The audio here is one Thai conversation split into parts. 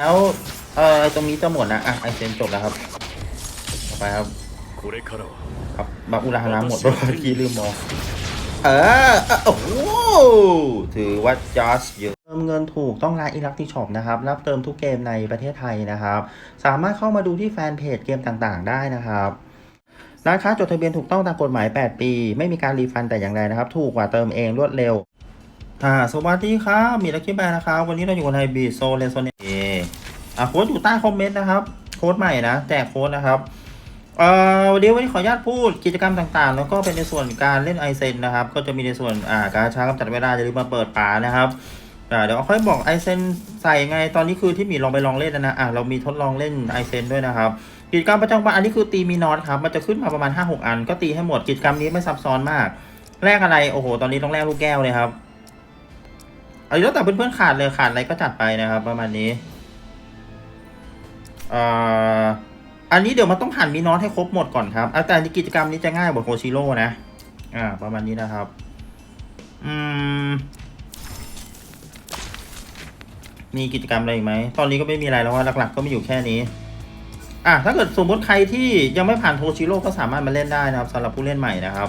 แล้ว เอ่อตรงนี้จะหมดนะอะไอเซนจบแล้วครับต่อไปครับครับบัาอุลาฮาระหมดเพราะพี่ลืมมองเออโอ้โหถือว่าจัสเยอะเติมเงินถูกต้องร้านอีลักติชอปนะครับ รับเติมทุกเกมในประเทศไทยนะครับ สามารถเข้ามาดูที่แฟนเพจเกมต่างๆ ได้นะครับร้านค้าจดทะเบียนถูกต้องตามกฎหมาย 8 ปี ไม่มีการรีฟันแต่อย่างใดนะครับ ถูกกว่าเติมเองรวดเร็วสวัสดีครับ มีลักกี้แบร์นะครับ วันนี้เราอยู่ในบีโซเลนโซเน อะโค้ดอยู่ใต้คอมเมนต์นะครับ โค้ดใหม่นะแจกโค้ดนะครับเอ่อวันนี้วันนี้ขออนุญาตพูดกิจกรรมต่างๆ แล้วก็เป็นในส่วนการเล่นไอเซนนะครับ ก็จะมีในส่วนอ่าการช้ากำจัดเวลาจะรีบมาเปิดป่านะครับอ่าเดี๋ยวค่อยบอกไอเซนใส่ไงตอนนี้คือที่มีลองไปลองเล่นนะอะเรามีทดลองเล่นไอเซนด้วยนะครับกิจกรรมประจำวันอันนี้คือตีมีนอตครับมันจะขึ้นมาประมาณ 5-6 อัน ก็ตีให้หมดกิจกรรมนี้ไม่ซับซ้อนมากแลกอะไรโอ้โห ตอนนี้ต้องแลกลูกแก้วเลยครับเอาแล้วแต่เพื่อนๆขาดเลยขาดอะไรก็จัดไปนะครับ ประมาณนี้ อันนี้เดี๋ยวมันต้องผ่านมีนอตให้ครบหมดก่อนครับอะแต่นี่กิจกรรมนี้จะง่ายกว่าโคชิโร่นะ อ่า ประมาณนี้นะครับ อืม มีกิจกรรมอะไรอีกไหม ตอนนี้ก็ไม่มีอะไรแล้วว่าหลัก ๆ ก็มีอยู่แค่นี้ อะถ้าเกิดสมมติใครที่ยังไม่ผ่านโทชิโร่ก็สามารถมาเล่นได้นะครับสำหรับผู้เล่นใหม่นะครับ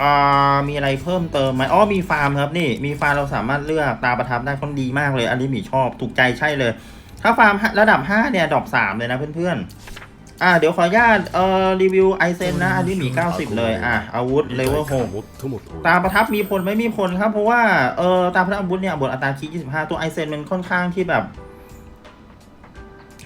อ่ามีอะไรเพิ่มเติมไหมอ๋อมีฟาร์มครับนี่ มีฟาร์มเราสามารถเลือกตาประทับได้ค่อนดีมากเลย อันนี้หมีชอบถูกใจใช่เลย ถ้าฟาร์มระดับ 5 เนี่ยดอป3เลยนะเพื่อนๆ อ่าเดี๋ยวขออนุญาตเอ่อรีวิวไอเซนนะ อันนี้หมี 90 เลย อะอาวุธเลเวล6ตาประทับมีผลไม่มีผลครับ เพราะว่าเอ่อตาประทับอาวุธเนี่ยบทอัตราคี25 ตัวไอเซนมันค่อนข้างที่แบบ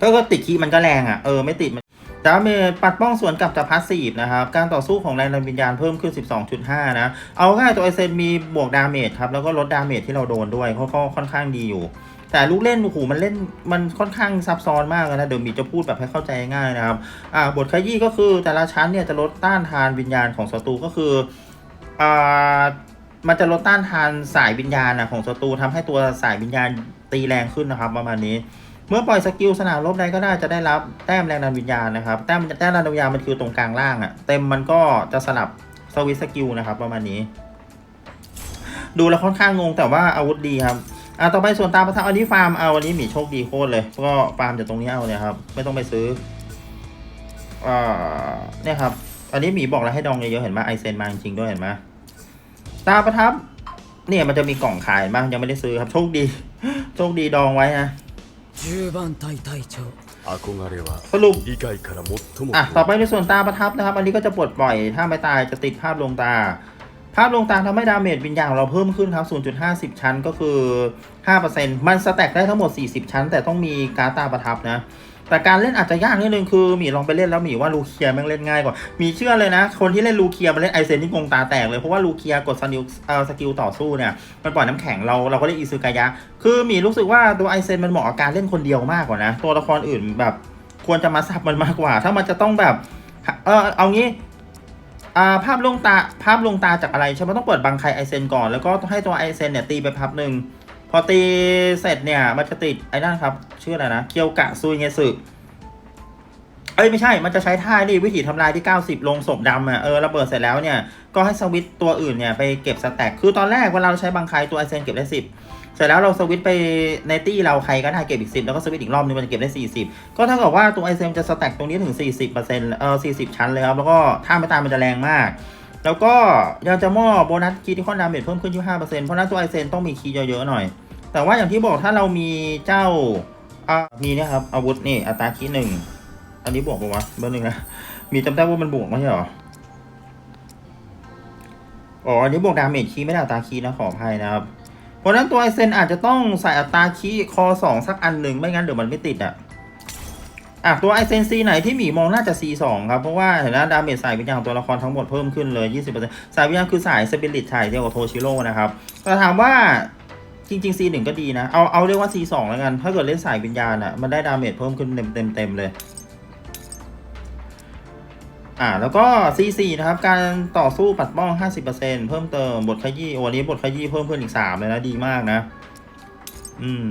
ก็ติดคีมันก็แรงอะ เออไม่ติดมันดาเมจปัดป้องส่วนกับจะพาสซีฟนะครับ การต่อสู้ของแรงดันวิญญาณเพิ่มขึ้น 12.5 นะ เอาง่ายตัวไอเซนมีบวกดาเมจครับ แล้วก็ลดดาเมจที่เราโดนด้วยก็ค่อนข้างดีอยู่ แต่ลูกเล่นโอ้โหมันเล่นมันค่อนข้างซับซ้อนมากนะเดี๋ยวมีจะพูดแบบให้เข้าใจง่ายนะครับอ่าบทขยี้ก็คือแต่ละชั้นเนี่ยจะลดต้านทานวิญญาณของศัตรูก็คืออ่ามันจะลดต้านทานสายวิญญาณนะของศัตรูทำให้ตัวสายวิญญาณตีแรงขึ้นนะครับ ประมาณนี้ เมื่อปล่อยสกิลสนามรบใดก็ได้จะได้รับแต้มแรงดันวิญญาณนะครับแต้มแต้มแรงดันวิญญาณมันคือตรงกลางล่างอะเต็มมันก็จะสลับสวิตสกิลนะครับ ประมาณนี้ ดูแล้วค่อนข้างงงแต่ว่าอาวุธดีครับ อะต่อไปส่วนตามประทับอันนี้ฟาร์มเอาวันนี้หมีโชคดีโคตรเลย ก็ฟาร์มจากตรงนี้เอาเนี่ยครับ ไม่ต้องไปซื้ออ่าเนี่ยครับ อันนี้หมีบอกแล้วให้ดองเยอะๆเห็นไหมไอเซนมาจริงด้วยเห็นไหมตาประทับ เนี่ยมันจะมีกล่องขายบ้างยังไม่ได้ซื้อครับโชคดี โชคดีดองไว้นะสรุปอะต่อไปในส่วนตาประทับนะครับ อันนี้ก็จะปลดปล่อย ถ้าไม่ตายจะติดภาพลงตา ภาพลงตาทำให้ดาเมจวิญญาณของเราเพิ่มขึ้นครับ 0.50 ชั้นก็คือ 5%มันสแต็กได้ทั้งหมด 40 ชั้น แต่ต้องมีการตาประทับนะ แต่การเล่นอาจจะยากนิดนึงคือหมีลองไปเล่นแล้วหมีว่าลูเคียแม่งเล่นง่ายกว่า มีเชื่อเลยนะ คนที่เล่นลูเคียมาเล่นไอเซนนี่งงตาแตกเลย เพราะว่าลูเคียกดสกิลเอ่อสกิลต่อสู้เนี่ยมันปล่อยน้ำแข็งเราเราก็เล่นอิซึกายะ คือหมีรู้สึกว่าตัวไอเซนมันเหมาะกับการเล่นคนเดียวมากกว่านะตัวละครอื่นแบบควรจะมาซับมันมากกว่า ถ้ามันจะต้องแบบเออเอางี้ ภาพลงตาภาพลงตาจากอะไรใช่ไหมต้องเปิดบังไคไอเซนก่อนแล้วก็ให้ตัวไอเซนเนี่ยตีไปพับหนึ่งพอตีเสร็จเนี่ยมันจะติดไอ้นั่นครับชื่ออะไรนะเคียวกะซุยเงสึเอ้ยไม่ใช่ มันจะใช้ท่านี่วิธีทำลายที่ 90 ลงศพดำอะเออระเบิดเสร็จแล้วเนี่ย ก็ให้สวิตตัวอื่นเนี่ยไปเก็บสแต็กคือตอนแรกเวลาเราใช้บังไคตัวไอเซนเก็บได้ 10 ร็จแล้วเราสวิตไปในตี้เราใครก็ได้เก็บอีก10แล้วก็สวิตอีกรอบนึงมันจะเก็บได้40ก็เท่ากับว่าตัวไอเซนจะสแต็กตรงนี้ถึง40%เปอร์เซ็นต์เอ40ชั้นเลยครับ แล้วก็ท่าไม่ตามมันจะแรงมาก แล้วก็ยังจะมอบโบนัสคีย์ที่คอดาเมจเพิ่มขึ้น25%เปอร์เซ็นต์เพราะนั้นตัวไอเซนต้องมีคีย์เยอะๆหน่อย แต่ว่าอย่างที่บอกถ้าเรามีเจ้าอ่ามีเนะครับอาวุธนี่อัตราคีย์หนึ่งอันนี้บวกปะวะเบอร์หนึ่งนะมีจำได้ว่ามันบวกไม่ใช่เหรออ๋ออันนี้บวกดาเมจคีย์ไม่ได้อัตราคีย์นะขออภัยนะครับ เพราะนั้นตัวไอเซนอาจจะต้องใส่อัตราคีคอสองสักอันหนึ่งไม่งั้นเดี๋ยวมันไม่ติดอะอะตัวไอเซนซีไหนที่หมีมองน่าจะ C2 ครับ เพราะว่าเห็นแล้วดาเมจสายวิญญาณของตัวละครทั้งหมดเพิ่มขึ้นเลย 20%สายวิญญาณคือสายสปิริตไทยเดียวกับโทชิโร่นะครับแต่ถามว่าจริงๆ C1 ก็ดีนะ เอาเอาเรียกว่า C2 แล้วกัน ถ้าเกิดเล่นสายวิญญาณอะมันได้ดาเมจเพิ่มขึ้นเต็มเต็มเต็มเลย อ่าแล้วก็ C4 นะครับ การต่อสู้ปัดป้อง 50%เพิ่มเติมบทขยี้วันนี้บทขยี้เพิ่มขึ้นอีก 3 เลยนะ ดีมากนะ อืม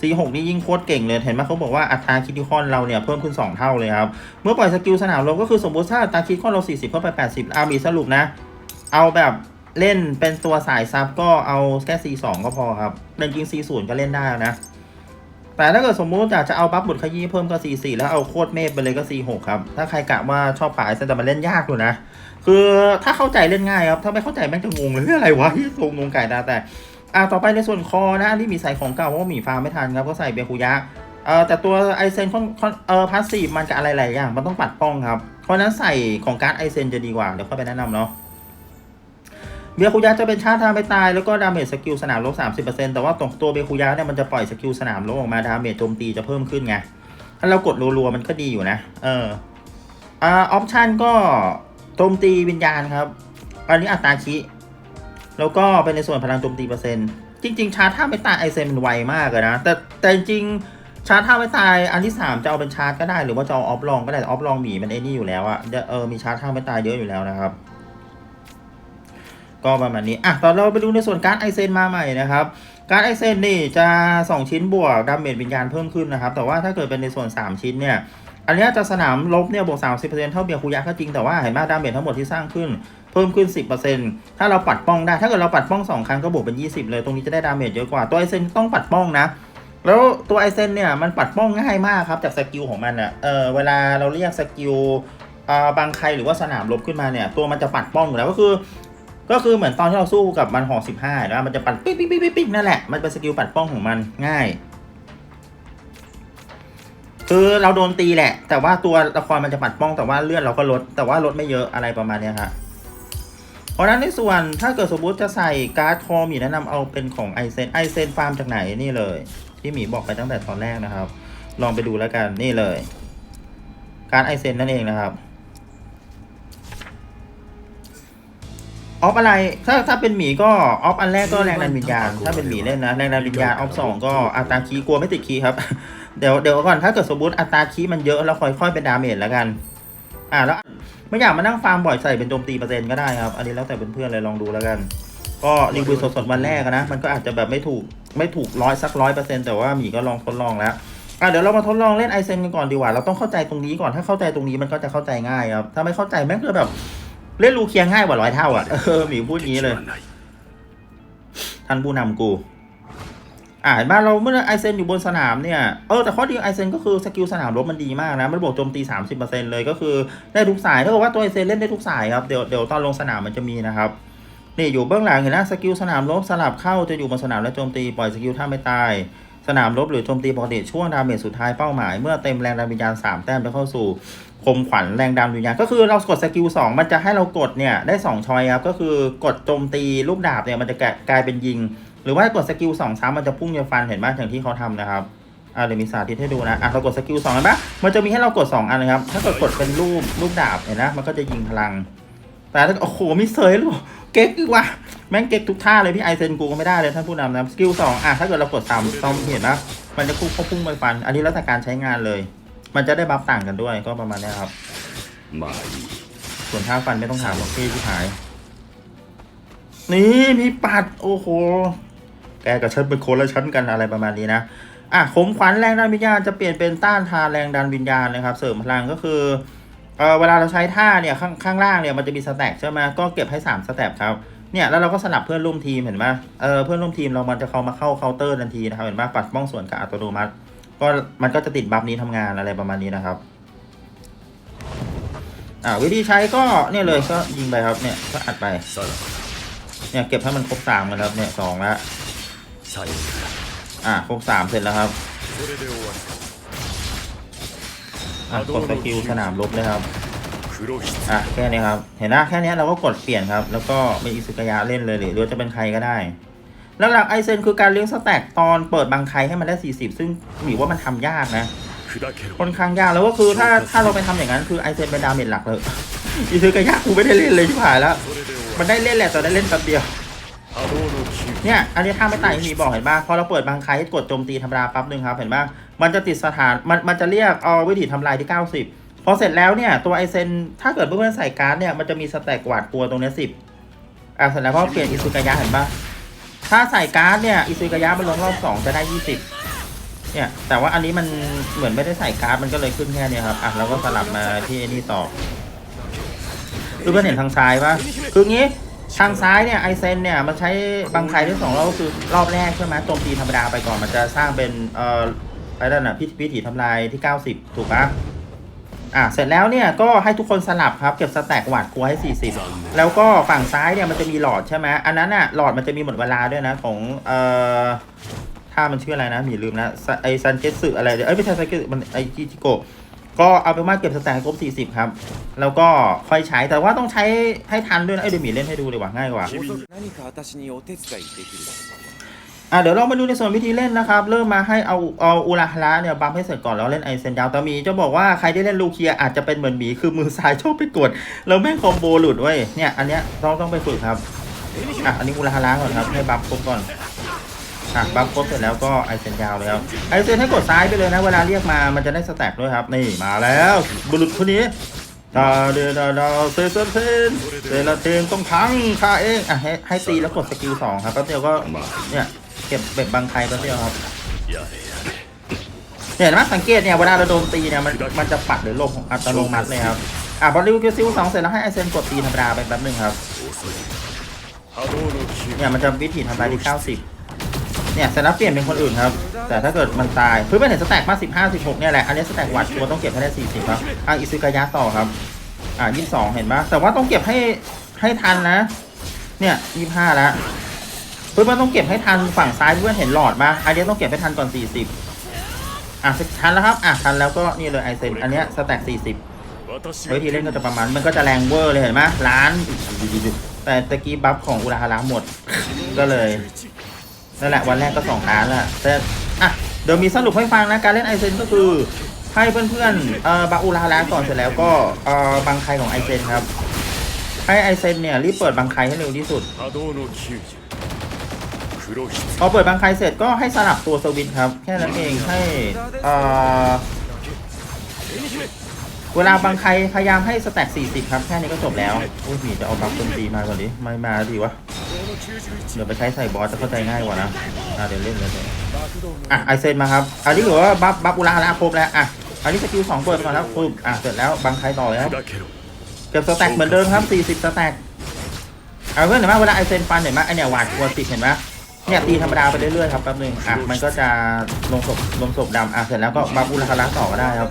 C6 นี่ยิ่งโคตรเก่งเลย เห็นไหมเขาบอกว่าอัตราคิดคอนเราเนี่ย เพิ่มขึ้น 2 เท่าเลยครับ เมื่อปล่อยสกิลสนามรบก็คือสมมติถ้าอัตราคิดคอนเรา 40 เข้าไป 80อามีสรุปนะ เอาแบบเล่นเป็นตัวสายซับก็เอาแค่ C2 ก็พอครับแต่จริง C0 ก็เล่นได้นะ แต่ถ้าเกิดสมมุติอยากจะเอาบัฟบุตรขยี้เพิ่มก็ C4 แล้วเอาโคตรเมฆไปเลยก็ C6 ครับ ถ้าใครกะว่าชอบปาไอเซนแต่มันเล่นยากอยู่นะ คือถ้าเข้าใจเล่นง่ายครับ ถ้าไม่เข้าใจแม่งจะงงเลยเรื่องอะไรวะที่ทรงงงไก่ดาแต่อ่าต่อไปในส่วนคอนะอันนี้มีใส่ของเก่าเพราะว่าหมีฟาร์มไม่ทันครับก็ใส่เบคุยะเอ่อแต่ตัวไอเซนค่อนคอนเอ่อพาสซีฟมันกับอะไรหลายอย่างมันต้องปัดป้องครับเพราะฉะนั้นใส่ของการ์ดไอเซนจะดีกว่าเดี๋ยวค่อยไปแนะนำเนาะ เบคุยะจะเป็นชาร์จทางไปตาย แล้วก็ดาเมจสกิลสนามลบ30%แต่ว่าตรงตัวเบคุยะเนี่ยมันจะปล่อยสกิลสนามลบออกมาดาเมจโจมตีจะเพิ่มขึ้นไง ถ้าเรากดรัวๆมันก็ดีอยู่นะ เอออ่าออปชันก็โจมตีวิญญาณครับ อันนี้อัตราคิแล้วก็เป็นในส่วนพลังโจมตีเปอร์เซ็นต์ จริง ๆ ชาร์จท่าไม่ตายไอเซนมันไวมากเลยนะ แต่แต่จริงชาร์จท่าไม่ตายอันที่ 3 จะเอาเป็นชาร์จก็ได้หรือว่าจะเอาออฟลองก็ได้ออฟลองหมีมันไอ้นี่อยู่แล้วอะเดี๋ยวเออมีชาร์จท่าไม่ตายเยอะอยู่แล้วนะครับ ก็ประมาณนี้อะตอนเราไปดูในส่วนการ์ดไอเซนมาใหม่นะครับการ์ดไอเซนนี่จะ 2 ชิ้นบวกดาเมจวิญญาณเพิ่มขึ้นนะครับ แต่ว่าถ้าเกิดเป็นในส่วน 3 ชิ้นเนี่ย อันเนี้ยจะสนามลบเนี่ยบวก 30%เท่าเบียร์คุยะก็จริงแต่ว่าเห็นไหมดาเมจทั้งหมดที่สร้างขึ้นเพิ่มขึ้น 10%ถ้าเราปัดป้องได้ ถ้าเกิดเราปัดป้อง 2 ครั้งก็บวกเป็น 20 เลยตรงนี้จะได้ดาเมจเยอะกว่าตัวไอเซนต้องปัดป้องนะ แล้วตัวไอเซนเนี่ยมันปัดป้องง่ายมากครับจากสกิลของมันอะเออเวลาเราเรียกสกิลบางใครหรือว่าสนามลบขึ้นมาเนี่ยตัวมันจะปัดป้องอยู่แล้วก็คือ ก็คือเหมือนตอนที่เราสู้กับมันหอกสิบห้าแล้วมันจะปัดปิ๊กปิ๊กปิ๊กปิ๊กปิ๊กนั่นแหละ มันเป็นสกิลปัดป้องของมันง่าย คือเราโดนตีแหละ แต่ว่าตัวละครมันจะปัดป้องแต่ว่าเลือดเราก็ลด แต่ว่าลดไม่เยอะอะไรประมาณนี้ครับเพราะฉะนั้นในส่วนถ้าเกิดสมมติจะใส่การ์ดคอมีแนะนำเอาเป็นของไอเซนไอเซนฟาร์มจากไหนนี่เลย ที่หมีบอกไปตั้งแต่ตอนแรกนะครับ ลองไปดูแล้วกันนี่เลย การไอเซนนั่นเองนะครับ ออฟอะไร ถ้าถ้าเป็นหมีก็ออฟอันแรกก็แรงดันวิญญาณ ถ้าเป็นหมีเล่นนะ แรงดันวิญญาณออฟสองก็อัตราคีย์กลัวไม่ติดคีย์ครับ เดี๋ยวเดี๋ยวก่อน ถ้าเกิดสมมติอัตราคีย์มันเยอะแล้วค่อยๆเป็นดาเมจแล้วกัน อ่าแล้วไม่อยากมานั่งฟาร์มบ่อยใส่เป็นโจมตีเปอร์เซ็นต์ก็ได้ครับ อันนี้แล้วแต่เพื่อนๆเลยลองดูแล้วกัน ก็รีวิวสดๆวันแรกอะนะ มันก็อาจจะแบบไม่ถูกไม่ถูกร้อยสักร้อยเปอร์เซ็นต์แต่ว่าหมีก็ลองทดลองแล้วอะเดี๋ยวเรามาทดลองเล่นไอเซนกันก่อนดีกว่า เราต้องเข้าใจตรงนี้ก่อน ถ้าเข้าใจตรงนี้มันก็จะเข้าใจง่ายครับ ถ้าไม่เข้าใจแม่งก็แบบ เล่นรูเคียงง่ายกว่าร้อยเท่าอะเออหมีพูดงี้เลย ท่านผู้นำกู อ่าบ้านเราเมื่อไอเซนอยู่บนสนามเนี่ยเออแต่ข้อดีไอเซนก็คือสกิลสนามรบมันดีมากนะ มันบกโจมตี 30%เลยก็คือได้ทุกสายถ้าเกิดว่าตัวไอเซนเล่นได้ทุกสายครับเดี๋ยวเดี๋ยวตอนลงสนามมันจะมีนะครับนี่อยู่เบื้องหลังเห็นนะสกิลสนามรบสลับเข้าจะอยู่บนสนามแล้วโจมตีปล่อยสกิลท่าไม่ตาย สนามรบหรือโจมตีปกติช่วงดาเมจสุดท้ายเป้าหมาย เมื่อเต็มแรงดันวิญญาณ3แต้มจะเข้าสู่คมขวัญแรงดันวิญญาณก็คือเรากดสกิล2มันจะให้เรากดเนี่ยได้2ชอยครับก็คือกดโจมตีลูกดาบเนี่ยมันจะกลายเป็นยิง หรือว่ากดสกิลสองซ้ำมันจะพุ่งจะฟันเห็นไหมอย่างที่เขาทำนะครับอ่าเดี๋ยวมีสาธิตให้ดูนะอะเรากดสกิลสองเห็นปะมันจะมีให้เรากดสองอันนะครับถ้าเกิดกดเป็นรูปรูปดาบเห็นนะมันก็จะยิงพลัง แต่ถ้าโอ้โหไม่เซยหรือเก๊กอีกว่ะแม่งเก๊กทุกท่าเลยพี่ไอเซนกูก็ไม่ได้เลยท่านผู้นำนะสกิลสองอะถ้าเกิดเรากดสามต้องเห็นนะมันจะคู่ควบพุ่งไปฟัน อันนี้แล้วแต่การใช้งานเลย มันจะได้บัฟต่างกันด้วยก็ประมาณนี้ครับส่วนท่าฟันไม่ต้องถามหรอกพี่ที่หาย นี่พี่ปัดโอ้โหแกกับฉันเป็นคนละฉันกันอะไรประมาณนี้นะอะขมขวัญแรงดันวิญญาณจะเปลี่ยนเป็นต้านทานแรงดันวิญญาณนะครับ เสริมพลังก็คือ เวลาเราใช้ท่าเนี่ยข้างข้างล่างเนี่ยมันจะมีสแต็กใช่ไหมก็เก็บให้3สแต็กครับเนี่ยแล้วเราก็สลับเพื่อนร่วมทีมเห็นไหมเออเพื่อนร่วมทีมเรามันจะเข้ามาเข้าเคาน์เตอร์ทันทีนะครับเห็นไหมปัดป้องส่วนกับอัตโนมัติ ก็มันก็จะติดบัฟนี้ทำงานอะไรประมาณนี้นะครับอ่าวิธีใช้ก็เนี่ยเลยก็ยิงไปครับเนี่ยก็อัดไปเนี่ยเก็บให้มันครบสามกันครับเนี่ยสองและอ่าครบสามเสร็จแล้วครับ กดสกิลสนามลบเลยครับอะแค่นี้ครับ เห็นหน้าแค่นี้เราก็กดเปลี่ยนครับ แล้วก็เป็อิสุกยะเล่นเลยหรือจะเป็นใครก็ได้หลักๆไอเซนคือการเลี้ยงสแต็กตอนเปิดบางใครให้มันได้ 40 ซึ่งหนีว่ามันทำยากนะค่อนข้างยากแล้วก็คือถ้าถ้าเราไปทำอย่างนั้นคือไอเซนเป็นดาเมจหลักเลยอิสุกยะกูไม่ได้เล่นเลยที่ผ่านแล้ว มันได้เล่นแหละแต่ได้เล่นแป๊บเดียว เนี่ยอันนี้ถ้าไม่ตายมีบอกเห็นป่ะพอเราเปิดบางใครกดโจมตีธรรมดาปั๊บหนึ่งครับเห็นป่ะมันจะติดสถานมันมันจะเรียกเอาวิธีทำลายที่ 90 พอเสร็จแล้วเนี่ยตัวไอเซนถ้าเกิดเพื่อนๆใส่การ์ดเนี่ยมันจะมีสแต็กกวาดกลัวตรงนี้สิบอะเสร็จแล้วก็เปลี่ยนอิซุกายะเห็นป่ะถ้าใส่การ์ดเนี่ยอิซุกายะมันลงรอบสองจะได้20เนี่ยแต่ว่าอันนี้มันเหมือนไม่ได้ใส่การ์ดมันก็เลยขึ้นแค่เนี้ครับอะเราก็สลับมาที่ไอ้นี่ต่อคือเพื่อนเห็นทางซ้ายป่ะคืองี้ ทางซ้ายเนี่ยไอเซนเนี่ยมันใช้บางใครได้สองรอบก็คือรอบแรกใช่ไหมโจมตีธรรมดาไปก่อนมันจะสร้างเป็นเอ่อไอ้นั่นน่ะพิพิถีทำลายที่ 90 ถูกปะอะเสร็จแล้วเนี่ยก็ให้ทุกคนสลับครับเก็บสแต็กหวาดกลัวให้ 40 แล้วก็ฝั่งซ้ายเนี่ยมันจะมีหลอดใช่ไหมอันนั้นน่ะหลอดมันจะมีหมดเวลาด้วยนะของเอ่อถ้ามันชื่ออะไรนะมีลืมนะไอซันเจสึอะไรเอ้ยไม่ใช่ซันเจสึมันไอจิจิโกะ ก็เอาไปมาเก็บสแตนครบ40 ครับ แล้วก็ค่อยใช้แต่ว่าต้องใช้ให้ทันด้วยนะไอ้เดมีเล่นให้ดูเลยว่าง่ายกว่าอะเดี๋ยวเรามาดูในส่วนวิธีเล่นนะครับ เริ่มมาให้เอาเอาอุราฮาระเนี่ยบัมให้เสร็จก่อนแล้วเล่นไอเซนดาวแต่มีจะบอกว่าใครได้เล่นลูเคียอาจจะเป็นเหมือนหมีคือมือซ้ายชอบไปกด แล้วแม่งคอมโบหลุดเว้ยเนี่ยอันเนี้ยต้องต้องไปฝึกครับอะอันนี้อุราฮาระก่อนครับให้บัมครบก่อน อะบัฟครบเสร็จแล้วก็ไอเซนยาวแล้วไอเซนให้กดซ้ายไปเลยนะเวลาเรียกมามันจะได้สแต็กด้วยครับ นี่มาแล้วบุรุษคนนี้ดาเดดาดาเซเซเซนเซลาเทนต้องพังค่าเองอะให้ให้ตีแล้วกดสกิลสองครับแป๊บเดียวก็เนี่ยเก็บเบ็ดบางใครแป๊บเดียวครับเนี่ยนะสังเกตเนี่ยเวลาเราโดนตีเนี่ยมันมันจะปัดหรือลงอัตโนมัติเลยครับอะบอลลิวคิวซิลสองเสร็จแล้วให้ไอเซนกดตีธรรมดาไปแป๊บหนึ่งครับเนี่ยมันจะวิถีทำลายที่เก้าสิบ เนี่ยเสร็จแล้วเปลี่ยนเป็นคนอื่นครับ แต่ถ้าเกิดมันตายเพื่อนเห็นสแต็กมา15 16เนี่ยแหละ อันนี้สแต็กวัดตัวต้องเก็บให้ได้40ครับอะอิซึกายะต่อครับ อะ22เห็นปะแต่ว่าต้องเก็บให้ให้ทันนะ เนี่ย25แล้วเพื่อนต้องเก็บให้ทันฝั่งซ้ายเพื่อนเห็นหลอดมาอันนี้ต้องเก็บให้ทันก่อน40อะทันแล้วครับอะทันแล้วก็นี่เลยไอเซนอันเนี้ยสแต็ก40私วิธีเล่นก็จะประมาณมันก็จะแรงเวอร์เลยเห็นไหมล้านแต่ตะกี้บัฟของอุราฮาระหมด ก็เลย นั่นแหละวันแรกก็สองล้านละแต่อะเดี๋ยวมีสรุปให้ฟังนะการเล่นไอเซนก็คือให้เพื่อนๆเอ่อบาอูลาล้างก่อนเสร็จแล้วก็เอ่อบางใครของไอเซนครับให้ไอเซนเนี่ยรีบเปิดบางใครให้เร็วที่สุดพอเปิดบางใครเสร็จก็ให้สลับตัวสวินครับ แค่นั้นเองให้เอ่อเวลาบางใครพยายามให้สแต็ก40 ครับ แค่นี้ก็จบแล้ว อุ้ยหจะเอาบัฟโจมตีมาก่อนดิไม่มาดีวะ เดี๋ยวไปใช้ใส่บอสจะเข้าใจง่ายกว่านะอะเดี๋ยวเล่นเลยอะไอเซนมาครับ อันนี้ถือว่าบัฟบัฟอุลาแล้วครบแล้วอะอันนี้สกิลสองเปิดก่อนครับปุ๊บอะเสร็จแล้วบังใครต่อแล้วเก็บสแต็กเหมือนเดิมครับสี่สิบสแต็กเอาเพื่อนเห็นไหมเวลาไอเซนฟันเห็นไหมไอเนี่ยหวาดกลัวสิบเห็นไหมเนี่ยตีธรรมดาไปเรื่อยๆครับแป๊บนึงอะมันก็จะลงศพลงศพดำอะเสร็จแล้วก็บัฟอุลาแล้วต่อก็ได้ครับ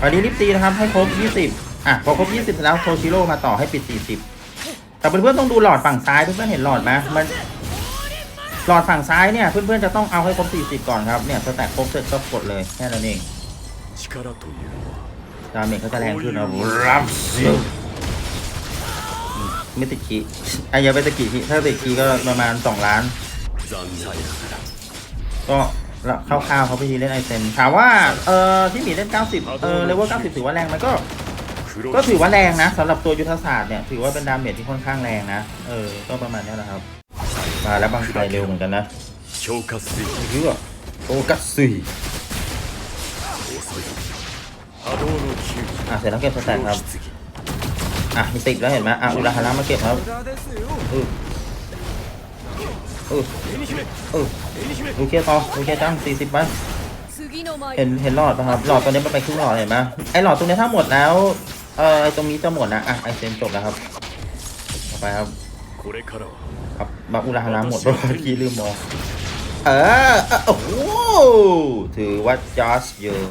อันนี้รีบตีนะครับให้ครบยี่สิบอะพอครบยี่สิบแล้วโทชิโร่มาต่อให้ปิดสี่สิบ แต่เพื่อนๆต้องดูหลอดฝั่งซ้ายเพื่อนๆเห็นหลอดไหมมันหลอดฝั่งซ้ายเนี่ยเพื่อนๆจะต้องเอาให้ครบ40ก่อนครับเนี่ยสแต็กครบเสร็จก็กดเลยแค่นั้นเองดาเมจขาจะแรงขึ้นนะรับซิไม่ติดคีไอ้ยาไปติดคีถ้าติดคีก็ประมาณสองล้าน ก็ลคร่าวๆเขาไปทีเล่นไอเซนถามว่าเออที่มีเล่น 90 เออเลเวล90 ถือว่าแรงไหมก็ ก็ถือว่าแรงนะสำหรับตัวยุทธศาสตร์เนี่ยถือว่าเป็นดาเมจที่ค่อนข้างแรงนะ เออ ก็ประมาณนี้นะครับ มาแล้วบางไฟเร็วเหมือนกันนะโชกัสซีเยอะโชกัสซีอะเสร็จแล้วเก็บสแตนครับ อะมีติดแล้วเห็นไหมอะอุราฮาระมาเก็บครับอือเออเออลูเคียต่อูเคตั้ง40ไปเห็นเห็นหลอดป่ะครับหลอดตอนนี้มันไปครึ่งหลอดเห็นไหมไอหลอดตรงนี้ถ้าหมดแล้ว เออตรงนี้จะหมดนะอะไอเซนจบแล้วครับต่อไปครับครับบาอุลาฮารหมดเพราะที่ลืมมองเออโอ้โหถือว่าจัสเยอะ